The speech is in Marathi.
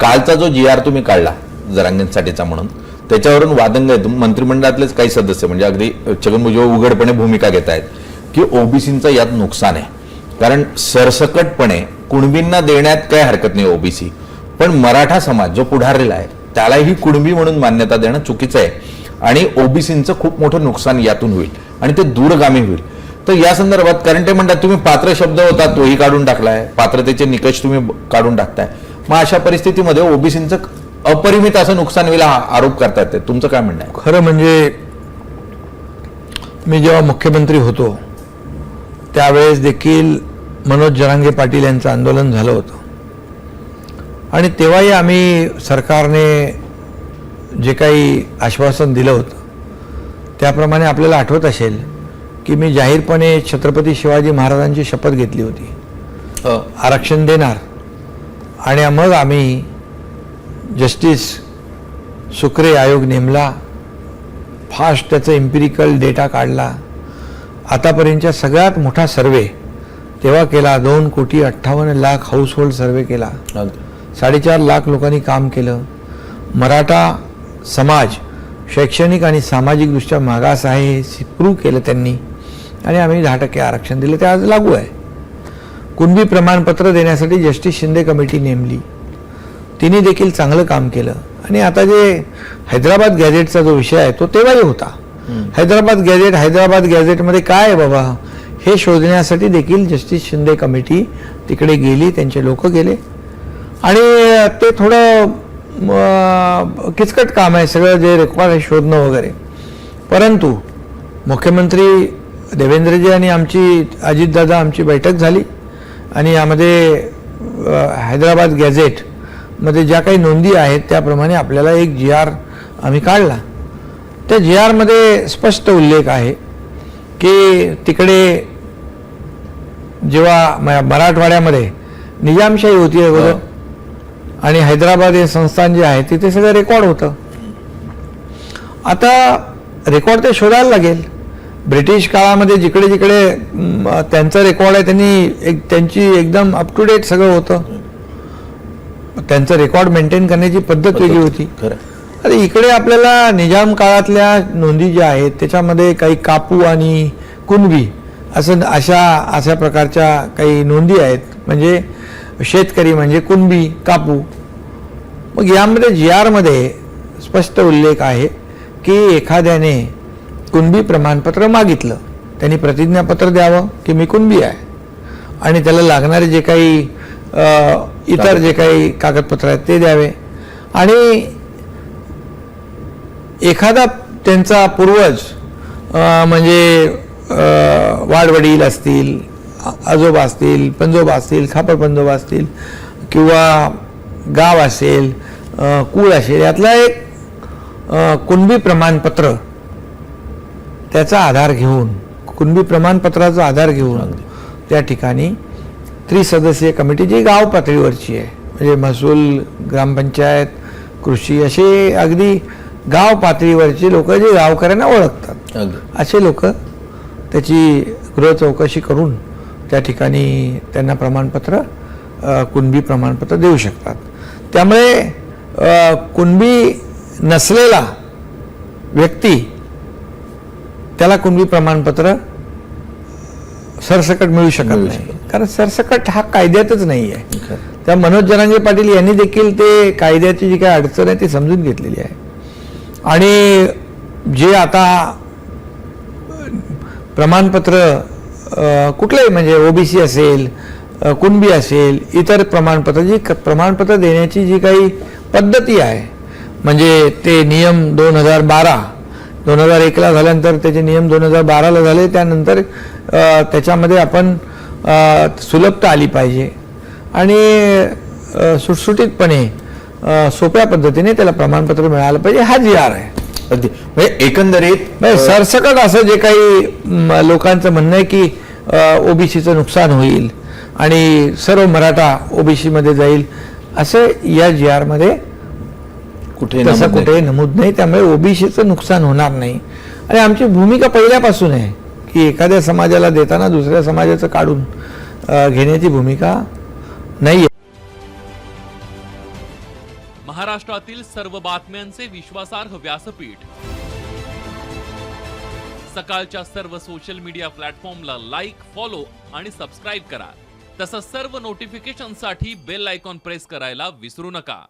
कालचा जो जी आर तुम्ही काढला जरांगेंसाठीचा म्हणून त्याच्यावरून वादंग आहेत. मंत्रिमंडळातलेच काही सदस्य म्हणजे अगदी छगन भुजबळ उघडपणे भूमिका घेत आहेत की ओबीसींचं यात नुकसान आहे. कारण सरसकटपणे कुणबींना देण्यात काही हरकत नाही ओबीसी पण मराठा समाज जो पुढारलेला आहे त्यालाही कुणबी म्हणून मान्यता देणं चुकीचं आहे. आणि ओबीसींचं खूप मोठं नुकसान यातून होईल आणि ते दूरगामी होईल. तर या संदर्भात कारण ते म्हणतात तुम्ही पात्र शब्द होता तोही काढून टाकलाय. पात्रतेचे निकष तुम्ही काढून टाकताय. मग अशा परिस्थितीमध्ये ओबीसीचं अपरिमित असं नुकसान होईल हा आरोप करतात ते. तुमचं काय म्हणणं आहे? खरं म्हणजे मी जेव्हा मुख्यमंत्री होतो त्यावेळेस देखील मनोज जरांगे पाटील यांचं आंदोलन झालं होतं. आणि तेव्हाही आम्ही सरकारने जे काही आश्वासन दिलं होतं त्याप्रमाणे आपल्याला आठवत असेल की मी जाहीरपणे छत्रपती शिवाजी महाराजांची शपथ घेतली होती. आरक्षण देणार आणि मग आम्ही जस्टिस सुक्रे आयोग नेमला फास्ट त्याचा इम्पिरिकल डेटा काढला. आतापर्यंतच्या सगळ्यात मोठा सर्वे तेव्हा केला दोन कोटी अठ्ठावन्न लाख हाऊस होल्ड सर्वे केला साडेचार लाख लोकांनी काम केलं. मराठा समाज शैक्षणिक आणि सामाजिकदृष्ट्या मागास आहे हे प्रूव्ह केलं त्यांनी. आणि आम्ही दहा टक्के आरक्षण दिलं. ते आज लागू आहे. कुणबी प्रमाणपत्र देण्यासाठी जस्टिस शिंदे कमिटी नेमली. तिने देखील चांगलं काम केलं. आणि आता जे हैदराबाद गॅझेटचा जो विषय आहे तो तेव्हाही होता. हैदराबाद गॅझेट हैदराबाद गॅझेटमध्ये काय आहे बाबा? हे शोधण्यासाठी देखील जस्टिस शिंदे कमिटी तिकडे गेली त्यांचे लोक गेले. आणि ते थोडं किचकट काम आहे सगळं जे रेकॉर्ड आहे शोधणं वगैरे. परंतु मुख्यमंत्री देवेंद्रजी आणि आमची अजितदादा आमची बैठक झाली. आणि यामध्ये हैदराबाद गॅझेटमध्ये ज्या काही नोंदी आहेत त्याप्रमाणे आपल्याला एक जी आर आम्ही काढला. त्या जी आरमध्ये स्पष्ट उल्लेख आहे की तिकडे जेव्हा म- मराठवाड्यामध्ये निजामशाही होती अगोदर आणि हैदराबाद हे संस्थान जे आहे तिथे सगळं रेकॉर्ड होतं. आता रेकॉर्ड ते शोधायला लागेल. ब्रिटिश काळामध्ये जिकडे जिकडे त्यांचं रेकॉर्ड आहे त्यांनी एक त्यांची एकदम अप टू डेट सगळं होतं. त्यांचं रेकॉर्ड मेंटेन करण्याची पद्धत वेगळी होती. खरं. अरे इकडे आपल्याला निजाम काळातल्या नोंदी ज्या आहेत त्याच्यामध्ये काही कापू आणि कुणबी असं अशा अशा प्रकारच्या काही नोंदी आहेत. म्हणजे शेतकरी म्हणजे कुणबी कापू. मग यामध्ये जी आरमध्ये स्पष्ट उल्लेख आहे की एखाद्याने कुणबी प्रमाणपत्र मागितलं. त्यांनी प्रतिज्ञापत्र द्यावं की मी कुणबी आहे? आणि त्याला लागणारे जे काही इतर जे काही कागदपत्र आहेत ते द्यावे. आणि एखादा त्यांचा पूर्वज म्हणजे वाडवडील असतील आजोबा असतील पंजोबा असतील खापर पंजोबा असतील किंवा गाव असेल कूळ कुळ असेल यातला एक कुणबी प्रमाणपत्र त्याचा आधार घेऊन कुणबी प्रमाणपत्राचा आधार घेऊन त्या ठिकाणी त्रिसदस्यीय कमिटी जी गाव पातळीवरची आहे. म्हणजे महसूल ग्रामपंचायत कृषी असे अगदी गाव पातळीवरचे लोक जे गावकऱ्यांना ओळखतात. असे लोक त्याची गृह चौकशी करून त्या ठिकाणी त्यांना प्रमाणपत्र कुणबी प्रमाणपत्र देऊ शकतात. त्यामुळे कुणबी नसलेला व्यक्ती त्याला कुणबी प्रमाणपत्र सरसकट मिळू शकत नाही. कारण सरसकट हा कायद्यातच नाही आहे. त्या मनोज जरांगे पाटील यांनी देखील ते कायद्याची जी काही अडचण आहे ती समजून घेतलेली आहे. आणि जे आता प्रमाणपत्र कुठलंही म्हणजे ओबीसी असेल कुणबी असेल इतर प्रमाणपत्र जी प्रमाणपत्र देण्याची जी काही पद्धती आहे म्हणजे ते नियम दोन हजार बारा दोन हजार एकला झाल्यानंतर त्याचे नियम दोन हजार बाराला झाले. त्यानंतर त्याच्यामध्ये आपण सुलभता आली पाहिजे. आणि सुटसुटीतपणे सोप्या पद्धतीने त्याला प्रमाणपत्र मिळालं पाहिजे. हा जी आर आहे. अगदी. म्हणजे एकंदरीत म्हणजे सरसकट असं जे काही लोकांचं म्हणणं आहे की ओबीसीचं नुकसान होईल आणि सर्व मराठा ओबीसी मध्ये जाईल असं या जी आरमध्ये कुठे कुठेही नमूद नाही त्यामुळे ओबीसीचं नुकसान होणार नाही. आणि आमची भूमिका पहिल्यापासून आहे की एखाद्या समाजाला देताना दुसऱ्या समाजाचं काढून घेण्याची भूमिका नाही महाराष्ट्रातील सर्व बातम्यांचे विश्वासार्ह व्यासपीठ. सकाळच्या सर्व सोशल मीडिया प्लॅटफॉर्मला लाईक फॉलो आणि सबस्क्राईब करा. तसंच सर्व नोटिफिकेशनसाठी बेल आयकॉन प्रेस करायला विसरू नका.